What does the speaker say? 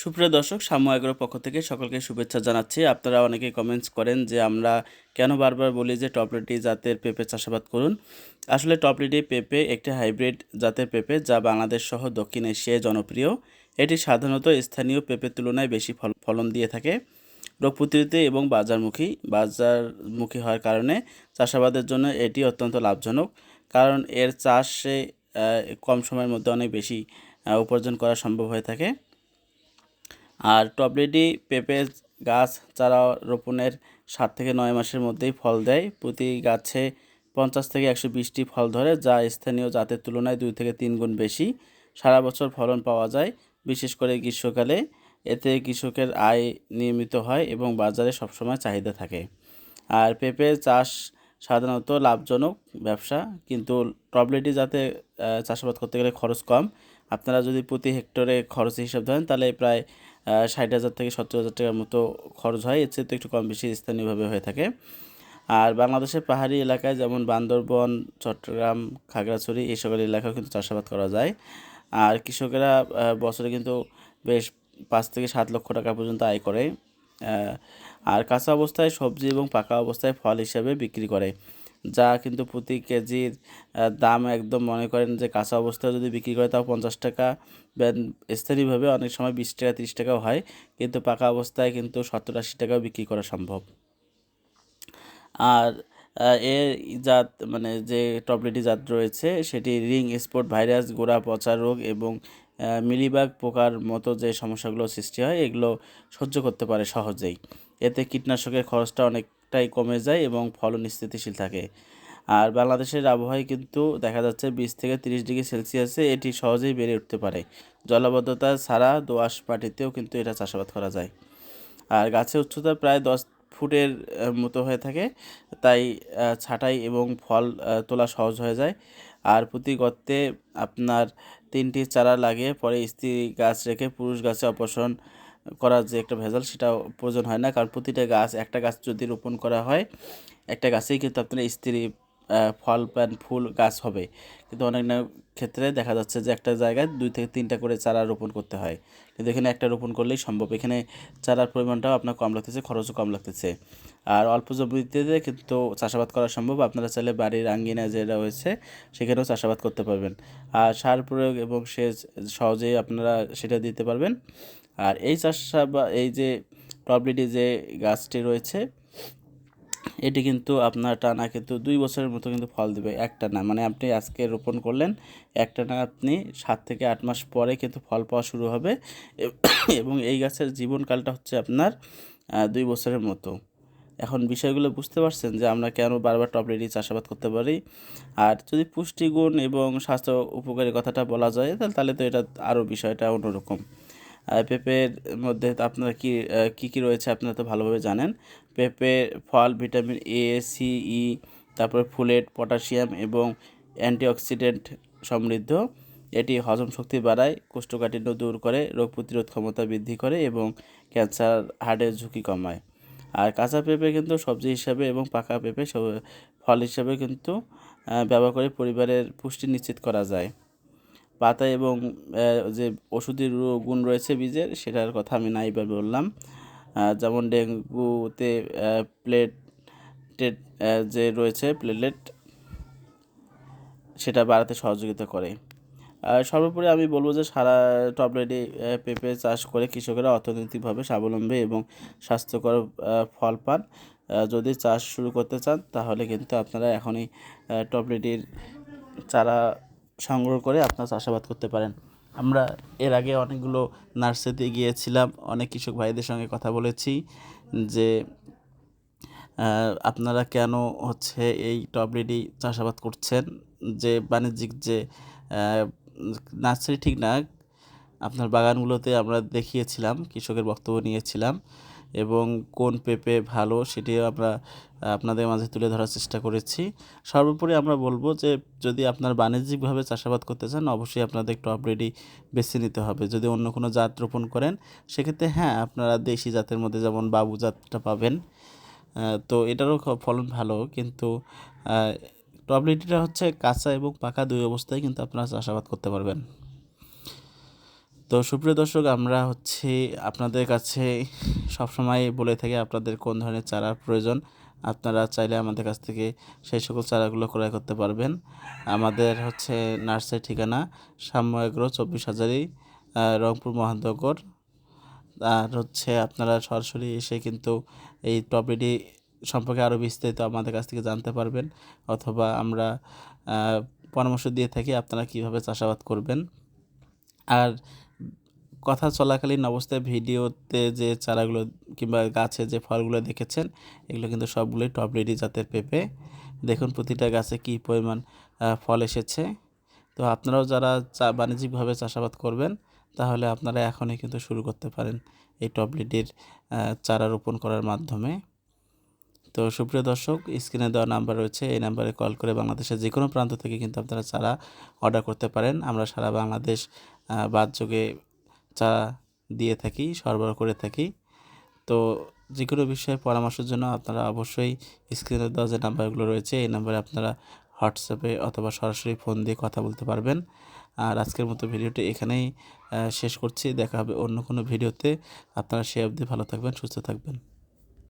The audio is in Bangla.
সুপ্রিয় দর্শক, সাম্য এগ্রোর পক্ষ থেকে সকলকে শুভেচ্ছা জানাচ্ছি। আপনারা অনেকে কমেন্টস করেন যে আমরা কেন বারবার বলি যে টপলেটি জাতের পেঁপে চাষাবাদ করুন। আসলে টপলেটি পেঁপে একটি হাইব্রিড জাতের পেঁপে যা বাংলাদেশ সহ দক্ষিণ এশিয়ায় জনপ্রিয়। এটি সাধারণত স্থানীয় পেঁপের তুলনায় বেশি ফল ফলন দিয়ে থাকে। রোগ প্রতিরোধী এবং বাজারমুখী বাজারমুখী হওয়ার কারণে চাষাবাদের জন্য এটি অত্যন্ত লাভজনক। কারণ এর চাষে কম সময়ের মধ্যে অনেক বেশি উপার্জন করা সম্ভব হয়ে থাকে। আর টবলেডি পেঁপে গাছ চারা রোপণের সাত থেকে নয় মাসের মধ্যেই ফল দেয়। প্রতি গাছে পঞ্চাশ থেকে একশো বিশটি ফল ধরে, যা স্থানীয় জাতের তুলনায় দুই থেকে তিন গুণ বেশি। সারা বছর ফলন পাওয়া যায়, বিশেষ করে গ্রীষ্মকালে। এতে কৃষকের আয় নিয়মিত হয় এবং বাজারে সবসময় চাহিদা থাকে। আর পেঁপে চাষ সাধারণত লাভজনক ব্যবসা, কিন্তু টবলেটি যাতে চাষাবাদ করতে গেলে খরচ কম। আপনারা যদি প্রতি হেক্টরে খরচ হিসাব ধরেন, তাহলে প্রায় ষাট হাজার থেকে সত্তর হাজার টাকার মতো খরচ হয়। এর চেয়ে একটু কম বেশি স্থানীয়ভাবে হয়ে থাকে। আর বাংলাদেশের পাহাড়ি এলাকায় যেমন বান্দরবন, চট্টগ্রাম, খাগড়াছড়ি, এই সকল এলাকাও কিন্তু চাষাবাদ করা যায়। আর কৃষকেরা বছরে কিন্তু বেশ পাঁচ থেকে সাত লক্ষ টাকা পর্যন্ত আয় করে। আর কাঁচা অবস্থায় সবজি এবং পাকা অবস্থায় ফল হিসাবে বিক্রি করে। যা কিন্তু প্রতি কেজির দাম একদম মনে করেন যে কাঁচা অবস্থায় যদি বিক্রি করে তাও পঞ্চাশ টাকা স্থানীয়ভাবে অনেক সময় বিশ টাকা, তিরিশ টাকাও হয়, কিন্তু পাকা অবস্থায় কিন্তু সত্তর, আশি টাকাও বিক্রি করা সম্ভব। আর এর জাত মানে যে টপলেটি জাত রয়েছে, সেটি রিং, স্পট, ভাইরাস, গোড়া, পচা রোগ এবং মিলিবাগ পোকার মতো যে সমস্যাগুলো সৃষ্টি হয়, এগুলো সহ্য করতে পারে সহজেই। এতে কীটনাশকের খরচটা অনেকটাই কমে যায় এবং ফলন স্থিতিশীল থাকে। আর বাংলাদেশের আবহাওয়ায় কিন্তু দেখা যাচ্ছে বিশ থেকে তিরিশ ডিগ্রি সেলসিয়াসে এটি সহজেই বেড়ে উঠতে পারে। জলাবদ্ধতা ছাড়া দোআঁশ মাটিতেও কিন্তু এটা চাষাবাদ করা যায়। আর গাছের উচ্চতা প্রায় দশ ফুটের মতো হয়ে থাকে, তাই ছাঁটাই এবং ফল তোলা সহজ হয়ে যায়। আর প্রতি গর্তে আপনার তিনটি চারা লাগিয়ে পরে স্ত্রী গাছ রেখে পুরুষ গাছে অপসারণ করার যে একটা ভেজাল সেটা প্রয়োজন হয় না। কারণ প্রতিটা গাছ, একটা গাছ যদি রোপণ করা হয়, একটা গাছেই কিন্তু আপনার স্ত্রী ফল, প্যান, ফুল, গাছ হবে। কিন্তু অনেক ক্ষেত্রে দেখা যাচ্ছে যে একটা জায়গায় দুই থেকে তিনটা করে চারা রোপণ করতে হয়। কিন্তু এখানে একটা রোপণ করলেই সম্ভব। এখানে চারার পরিমাণটাও আপনার কম লাগতেছে, খরচও কম লাগতেছে। আর অল্প জমিতে কিন্তু চাষাবাদ করা সম্ভব। আপনারা চাইলে বাড়ির আঙ্গিনা যেটা রয়েছে, সেখানেও চাষাবাদ করতে পারবেন। আর সার প্রয়োগ এবং সেচ সহজেই আপনারা সেটা দিতে পারবেন। আর এই চাষাবাদ এই যে টবলিটি যে গাছটি রয়েছে, এটি কিন্তু আপনার টানা কিন্তু দুই বছরের মতো কিন্তু ফল দেবে একটা না। মানে আপনি আজকে রোপণ করলেন, একটা না আপনি সাত থেকে আট মাস পরে কিন্তু ফল পাওয়া শুরু হবে। এবং এই গাছের জীবনকালটা হচ্ছে আপনার দুই বছরের মতো। এখন বিষয়গুলো বুঝতে পারছেন যে আমরা কেন বারবার টপলেটি চাষাবাদ করতে পারি? আর যদি পুষ্টিগুণ এবং স্বাস্থ্য উপকারী কথাটা বলা যায়, তাহলে তো এটা আরও বিষয়টা অন্যরকম। পেঁপের মধ্যে আপনারা কি কি কি রয়েছে আপনারা তো ভালোভাবে জানেন। পেঁপে ফল, ভিটামিন এ সি ই তারপরে ফুলেট, পটাশিয়াম এবং অ্যান্টিঅক্সিডেন্ট সমৃদ্ধ। এটি হজম শক্তি বাড়ায়, কোষ্ঠকাঠিন্য দূর করে, রোগ প্রতিরোধ ক্ষমতা বৃদ্ধি করে এবং ক্যান্সার, হার্টের ঝুঁকি কমায়। আর কাঁচা পেঁপে কিন্তু সবজি হিসাবে এবং পাকা পেঁপে ফল হিসাবে কিন্তু ব্যবহার করে পরিবারের পুষ্টি নিশ্চিত করা যায়। পাতা এবং যে ওষুধের গুণ রয়েছে বীজের, সেটার কথা আমি নাই এবার বললাম যেমন ডেঙ্গুতে প্লেটেড যে রয়েছে প্লেটলেট, সেটা বাড়াতে সহযোগিতা করে। সর্বোপরি আমি বলব যে সারা টপলেটে পেঁপে চাষ করে কৃষকেরা অর্থনৈতিকভাবে স্বাবলম্বী এবং স্বাস্থ্যকর ফল পান। যদি চাষ শুরু করতে চান, তাহলে কিন্তু আপনারা এখনই টপলেটির চারা সংগ্রহ করে আপনারা চাষাবাদ করতে পারেন। আমরা এর আগে অনেকগুলো নার্সারিতে গিয়েছিলাম, অনেক কৃষক ভাইদের সঙ্গে কথা বলেছি যে আপনারা কেন হচ্ছে এই টবলেডি চাষাবাদ করছেন? যে বাণিজ্যিক যে নার্সারি ঠিক না, আপনার বাগানগুলোতে আমরা দেখিয়েছিলাম, কৃষকের বক্তব্য নিয়েছিলাম। এবং কোন পেঁপে ভালো সেটিও আমরা আপনাদের মাঝে তুলে ধরার চেষ্টা করেছি। সর্বোপরি আমরা বলব যে, যদি আপনার বাণিজ্যিকভাবে চাষাবাদ করতে চান, অবশ্যই আপনাদের টপরেডি বেছে নিতে হবে। যদি অন্য কোনো জাত রোপণ করেন, সেক্ষেত্রে হ্যাঁ আপনারা দেশি জাতের মধ্যে যেমন বাবু জাতটা পাবেন তো এটারও ফলন ভালো। কিন্তু টবলিটিটা হচ্ছে কাঁচা এবং পাকা দুই অবস্থায় কিন্তু আপনারা চাষাবাদ করতে পারবেন। তো সুপ্রিয় দর্শক, আমরা হচ্ছে আপনাদের কাছে সবসময় বলে থাকি আপনাদের কোন ধরনের চারা প্রয়োজন। আপনারা চাইলে আমাদের কাছ থেকে সেই সকল চারাগুলো ক্রয় করতে পারবেন। আমাদের হচ্ছে নার্সারি ঠিকানা সাম্য এগ্রো চব্বিশ হাজারি রংপুর মহানগর। আর হচ্ছে আপনারা সরাসরি এসে কিন্তু এই টপিটি সম্পর্কে আরও বিস্তারিত আমাদের কাছ থেকে জানতে পারবেন অথবা আমরা পরামর্শ দিয়ে থাকি আপনারা কীভাবে চাষাবাদ করবেন। আর কথা চলাকালীন অবস্থায় ভিডিওতে যে চারাগুলো কিংবা গাছে যে ফলগুলো দেখেছেন, এগুলো কিন্তু সবগুলোই টপ রেডি জাতের পেঁপে। দেখুন প্রতিটা গাছে কী পরিমাণ ফল এসেছে। তো আপনারাও যারা চা, বাণিজ্যিকভাবে চাষাবাদ করবেন, তাহলে আপনারা এখনই কিন্তু শুরু করতে পারেন এই টপলিটির চারা রোপণ করার মাধ্যমে। তো সুপ্রিয় দর্শক, স্ক্রিনে দেওয়া নাম্বার রয়েছে, এই নাম্বারে কল করে বাংলাদেশের যে কোনো প্রান্ত থেকে কিন্তু আপনারা চারা অর্ডার করতে পারেন। আমরা সারা বাংলাদেশ বাদযোগে চারা দিয়ে থাকি, সরবরাহ করে থাকি। তো যে কোনো বিষয়ে পরামর্শের জন্য আপনারা অবশ্যই স্ক্রিনে দেওয়া যে নাম্বারগুলো রয়েছে, এই নাম্বারে আপনারা হোয়াটসঅ্যাপে অথবা সরাসরি ফোন দিয়ে কথা বলতে পারবেন। আর আজকের মতো ভিডিওটি এখানেই শেষ করছি। দেখা হবে অন্য কোনো ভিডিওতে। আপনারা সে অবধি ভালো থাকবেন, সুস্থ থাকবেন।